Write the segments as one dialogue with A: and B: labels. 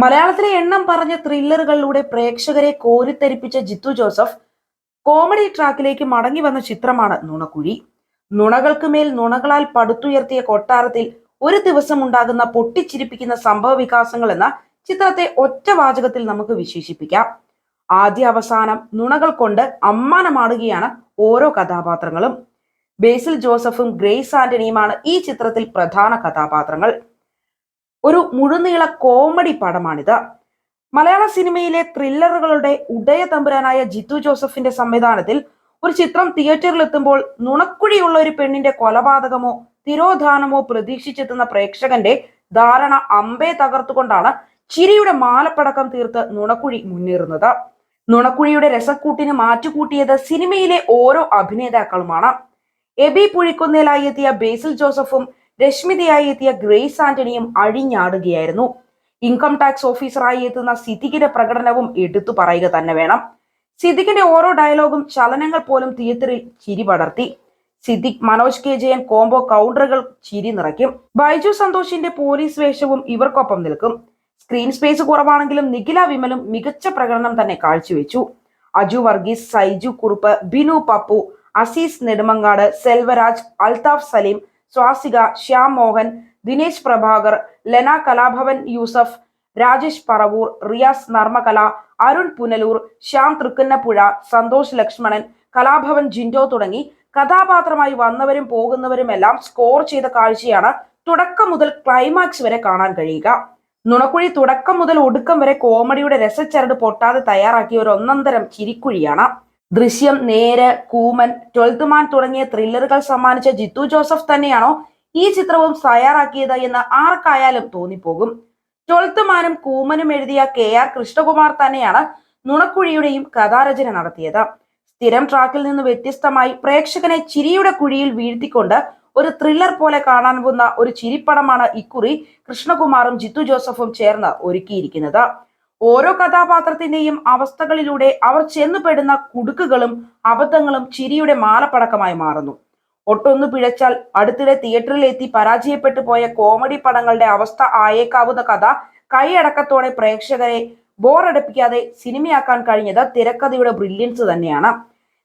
A: മലയാളത്തിലെ എണ്ണം പറഞ്ഞ ത്രില്ലറുകളിലൂടെ പ്രേക്ഷകരെ കോരിത്തരിപ്പിച്ച ജിത്തു ജോസഫ് കോമഡി ട്രാക്കിലേക്ക് മടങ്ങി വന്ന ചിത്രമാണ് നുണക്കുഴി. നുണകൾക്ക് മേൽ നുണകളാൽ പടുത്തുയർത്തിയ കൊട്ടാരത്തിൽ ഒരു ദിവസം ഉണ്ടാകുന്ന പൊട്ടിച്ചിരിപ്പിക്കുന്ന സംഭവ വികാസങ്ങൾ എന്ന ചിത്രത്തെ ഒറ്റ വാചകത്തിൽ നമുക്ക് വിശേഷിപ്പിക്കാം. ആദ്യ അവസാനം നുണകൾ കൊണ്ട് അമ്മാനമാടുകയാണ് ഓരോ കഥാപാത്രങ്ങളും. ബേസിൽ ജോസഫും ഗ്രേസ് ആന്റണിയുമാണ് ഈ ചിത്രത്തിൽ പ്രധാന കഥാപാത്രങ്ങൾ. ഒരു മുഴുനീള കോമഡി പടമാണിത്. മലയാള സിനിമയിലെ ത്രില്ലറുകളുടെ ഉദയ തമ്പുരാനായ ജിത്തു ജോസഫിന്റെ സംവിധാനത്തിൽ ഒരു ചിത്രം തിയേറ്ററിൽ എത്തുമ്പോൾ നുണക്കുഴിയുള്ള ഒരു പെണ്ണിന്റെ കൊലപാതകമോ തിരോധാനമോ പ്രതീക്ഷിച്ചെത്തുന്ന പ്രേക്ഷകന്റെ ധാരണ അമ്പേ തകർത്തുകൊണ്ടാണ് ചിരിയുടെ മാലപ്പടക്കം തീർത്ത് നുണക്കുഴി മുന്നേറുന്നത്. നുണക്കുഴിയുടെ രസക്കൂട്ടിന് മാറ്റുകൂട്ടിയത് സിനിമയിലെ ഓരോ അഭിനേതാക്കളുമാണ്. എബി പുഴിക്കുന്നേലായി എത്തിയ ബേസിൽ ജോസഫും രശ്മിതയായി എത്തിയ ഗ്രേസ് ആന്റണിയും അഴിഞ്ഞാടുകയായിരുന്നു. ഇൻകം ടാക്സ് ഓഫീസറായി എത്തുന്ന സിദ്ദിഖിന്റെ പ്രകടനവും എടുത്തു പറയുക തന്നെ വേണം. സിദ്ദിഖിന്റെ ഓരോ ഡയലോഗും ചലനങ്ങൾ പോലും തിയേറ്ററിൽ ചിരി പടർത്തി. സിദ്ദിഖ് മനോജ് കെ ജയൻ കോംബോ കൗണ്ടറുകൾ ചിരി നിറയ്ക്കും. ബൈജു സന്തോഷിന്റെ പോലീസ് വേഷവും ഇവർക്കൊപ്പം നിൽക്കും. സ്ക്രീൻ സ്പേസ് കുറവാണെങ്കിലും നിഖില വിമലും മികച്ച പ്രകടനം തന്നെ കാഴ്ചവെച്ചു. അജു വർഗീസ് സൈജു കുറുപ്പ് ബിനു പപ്പു അസീസ് നെടുമങ്ങാട് സെൽവരാജ് അൽതാഫ് സലീം സ്വാസിക ശ്യാം മോഹൻ ദിനേശ് പ്രഭാകർ ലെന കലാഭവൻ യൂസഫ് രാജേഷ് പറവൂർ റിയാസ് നർമ്മകല അരുൺ പുനലൂർ ശ്യാം തൃക്കുന്നപ്പുഴ സന്തോഷ് ലക്ഷ്മണൻ കലാഭവൻ ജിൻഡോ തുടങ്ങി കഥാപാത്രമായി വന്നവരും പോകുന്നവരും എല്ലാം സ്കോർ ചെയ്ത കാഴ്ചയാണ് തുടക്കം മുതൽ ക്ലൈമാക്സ് വരെ കാണാൻ കഴിയുക. നുണക്കുഴി തുടക്കം മുതൽ ഒടുക്കം വരെ കോമഡിയുടെ രസച്ചരട് പൊട്ടാതെ തയ്യാറാക്കിയ ഒരു ഒന്നന്തരം ചിരിക്കുഴിയാണ്. ദൃശ്യം നേര് കൂമൻ ട്വൽത്ത് മാൻ തുടങ്ങിയ ത്രില്ലറുകൾ സമ്മാനിച്ച ജിത്തു ജോസഫ് തന്നെയാണോ ഈ ചിത്രവും തയ്യാറാക്കിയത് എന്ന് ആർക്കായാലും തോന്നിപ്പോകും. ട്വൽത്ത് മാനും കൂമനും എഴുതിയ കെ ആർ കൃഷ്ണകുമാർ തന്നെയാണ് നുണക്കുഴിയുടെയും കഥാരചന നടത്തിയത്. സ്ഥിരം ട്രാക്കിൽ നിന്ന് വ്യത്യസ്തമായി പ്രേക്ഷകനെ ചിരിയുടെ കുഴിയിൽ വീഴ്ത്തിക്കൊണ്ട് ഒരു ത്രില്ലർ പോലെ കാണാൻ പോകുന്ന ഒരു ചിരിപ്പടമാണ് ഇക്കുറി കൃഷ്ണകുമാറും ജിത്തു ജോസഫും ചേർന്ന് ഒരുക്കിയിരിക്കുന്നത്. ഓരോ കഥാപാത്രത്തിന്റെയും അവസ്ഥകളിലൂടെ അവർ ചെന്നുപെടുന്ന കുടുക്കുകളും അബദ്ധങ്ങളും ചിരിയുടെ മാലപ്പടക്കമായി മാറുന്നു. ഒട്ടൊന്ന് പിഴച്ചാൽ അടുത്തിടെ തിയേറ്ററിലെത്തി പരാജയപ്പെട്ടു പോയ കോമഡി പടങ്ങളുടെ അവസ്ഥ ആയേക്കാവുന്ന കഥ കൈയടക്കത്തോടെ പ്രേക്ഷകരെ ബോറടിപ്പിക്കാതെ സിനിമയാക്കാൻ കഴിഞ്ഞത് തിരക്കഥയുടെ ബ്രില്യൻസ് തന്നെയാണ്.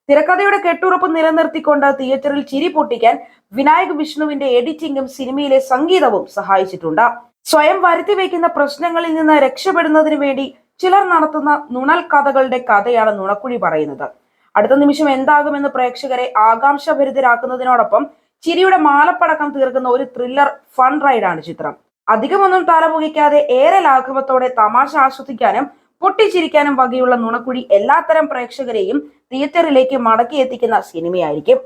A: തിരക്കഥയുടെ കെട്ടുറപ്പ് നിലനിർത്തിക്കൊണ്ട് തിയേറ്ററിൽ ചിരി പൊട്ടിക്കാൻ വിനായക് വിഷ്ണുവിന്റെ എഡിറ്റിംഗും സിനിമയിലെ സംഗീതവും സഹായിച്ചിട്ടുണ്ട്. സ്വയം വരുത്തി വയ്ക്കുന്ന പ്രശ്നങ്ങളിൽ നിന്ന് രക്ഷപ്പെടുന്നതിന് വേണ്ടി ചിലർ നടത്തുന്ന നുണൽ കഥകളുടെ കഥയാണ് നുണക്കുഴി പറയുന്നത്. അടുത്ത നിമിഷം എന്താകുമെന്ന് പ്രേക്ഷകരെ ആകാംക്ഷഭരിതരാക്കുന്നതിനോടൊപ്പം ചിരിയുടെ മാലപ്പടക്കം തീർക്കുന്ന ഒരു ത്രില്ലർ ഫൺ റൈഡാണ് ചിത്രം. അധികമൊന്നും തലപുകിക്കാതെ ഏറെ ലാഘവത്തോടെ തമാശ ആസ്വദിക്കാനും പൊട്ടിച്ചിരിക്കാനും വകയുള്ള നുണക്കുഴി എല്ലാത്തരം പ്രേക്ഷകരെയും തിയേറ്ററിലേക്ക് മടക്കി എത്തിക്കുന്ന സിനിമയായിരിക്കും.